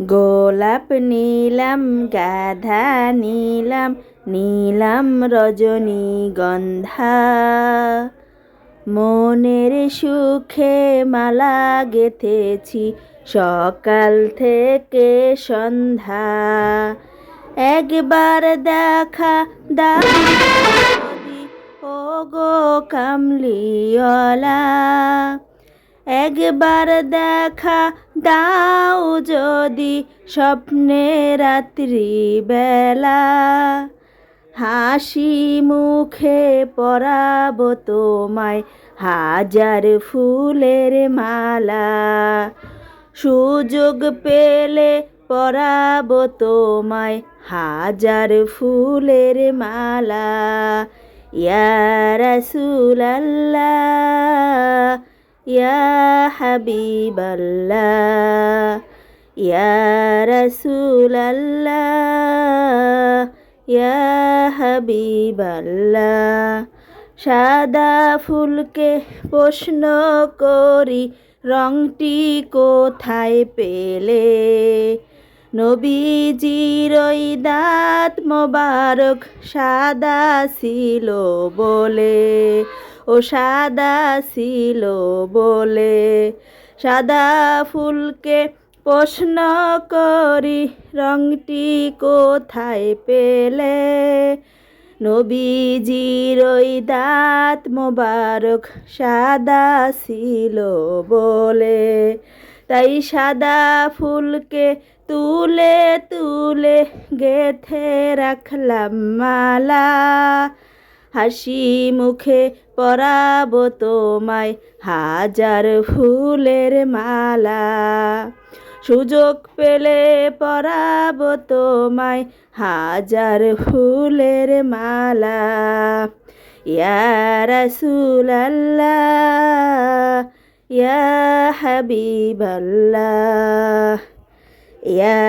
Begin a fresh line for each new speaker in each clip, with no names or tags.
গোলাপ নীলাম, গাধা নীলাম নীলাম রজনীগন্ধা মনের সুখে মালা গেথেছি, সকাল থেকে সন্ধ্যা। একবার দেখা দাদি ও গো কামলিওয়ালা। একবার দেখা দাও যদি স্বপ্নে রাত্রি বেলা হাসি মুখে পরাব তোমায় হাজার ফুলের মালা। সুযোগ পেলে পরাব তোমায় হাজার ফুলের মালা। ইয়া রাসূলাল্লাহ ইয়া হাবিবাল্লাহ, ইয়া রাসূলাল্লাহ, ইয়া হাবিবাল্লাহ। সাদা ফুলকে প্রশ্ন করি, রংটি কোথায় পেলে? নবীজির ওই দাঁত মোবারক সাদা ছিল বলে। ও সাদা ছিল বলে, সাদা ফুলকে প্রশ্ন করি, রংটি কোথায় পেলে? নবীজির ওই দাঁত মোবারক সাদা ছিল বলে, তাই সাদা ফুলকে তুলে তুলে গেথে রাখলাম মালা। হাসি মুখে পরাব তোমায় হাজার ফুলের মালা। সুযোগ পেলে পরাব তোমায় হাজার ফুলের মালা। ইয়া রাসূলাল্লাহ, ইয়া হাবিবাল্লাহ, ইয়া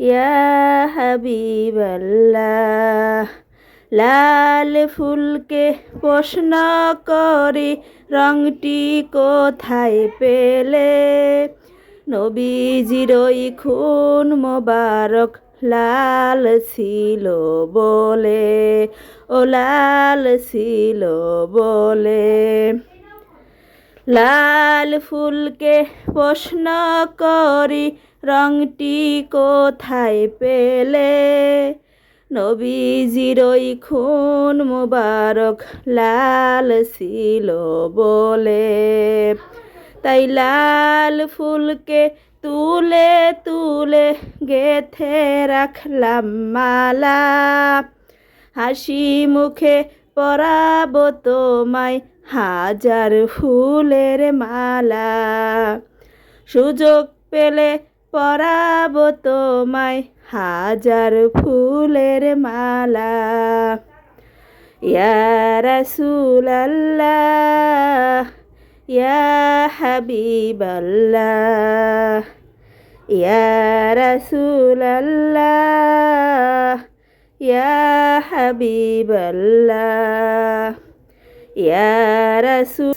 রাসূলাল্লাহ ইয়া হাবিবাল্লাহ, লাল ফুলকে প্রশ্ন করি, রংটি কোথায় পেলে? নবীজির ওই খুন মোবারক লাল ছিল বলে, ও লাল ছিল বলে। লাল ফুলকে প্রশ্ন করি রংটি কোথায় পেলে? নবীজির ওই খুন মুবারক লাল ছিল বলে। তাই লাল ফুলকে তুলে তুলে গেথে রাখলাম মালা। হাসি মুখে পরাব তোমায় হাজার ফুলের মালা। সুযোগ পেলে পরাব তোমায় হাজার ফুলের মালা। ইয়া রাসূলাল্লাহ, ইয়া হাবিবাল্লাহ, ইয়া রাসূলাল্লাহ, ইয়া হাবিবাল্লাহ, ইয়া রাসূল